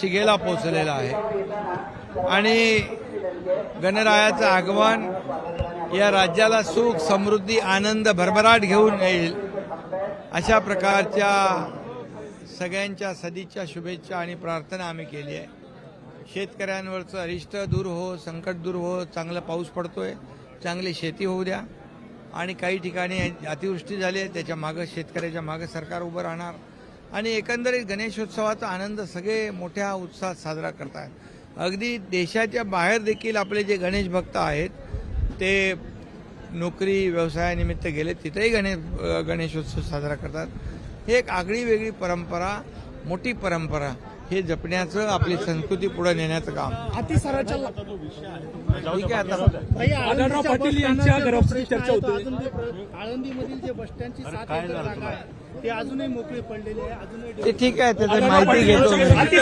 शिगेला पोचलेला आहे. आणि गणरायाचं आगमन या राज्याला सुख समृद्धी आनंद भरभराट घेऊन येईल अशा प्रकारच्या सगळ्यांच्या सदिच्छा शुभेच्छा आणि प्रार्थना आम्ही केली आहे. शेतकऱ्यांवरचं अरिष्ट दूर हो संकट दूर हो चांगला पाऊस पडतोय चांगली शेती होऊ द्या. आणि काही ठिकाणी अतिवृष्टी झाली आहे त्याच्या मागं शेतकऱ्याच्या मागं सरकार उभं राहणार. आणि एकंदरीत गणेशोत्सवाचा आनंद सगळे मोठ्या उत्साहात साजरा करतात अगदी देशाच्या बाहेर देखील आपले जे गणेश भक्त आहेत ते नोकरी व्यवसायानिमित्त गेले तिथेही गणेश गणेशोत्सव साजरा करतात. ही एक आगळी वेगळी परंपरा मोठी परंपरा. हे जपण्याचं आपली संस्कृती पुढे नेण्याचं काम. अतिसाराच्या ठीक आहे आता आढळराव पाटील यांच्या चर्चा होते. आळंदीमधील जे बस स्टँडची सात एकर जागा आहे ते अजूनही मोकळी पडलेली आहे अजूनही ते ठीक आहे त्याची माहिती घेतो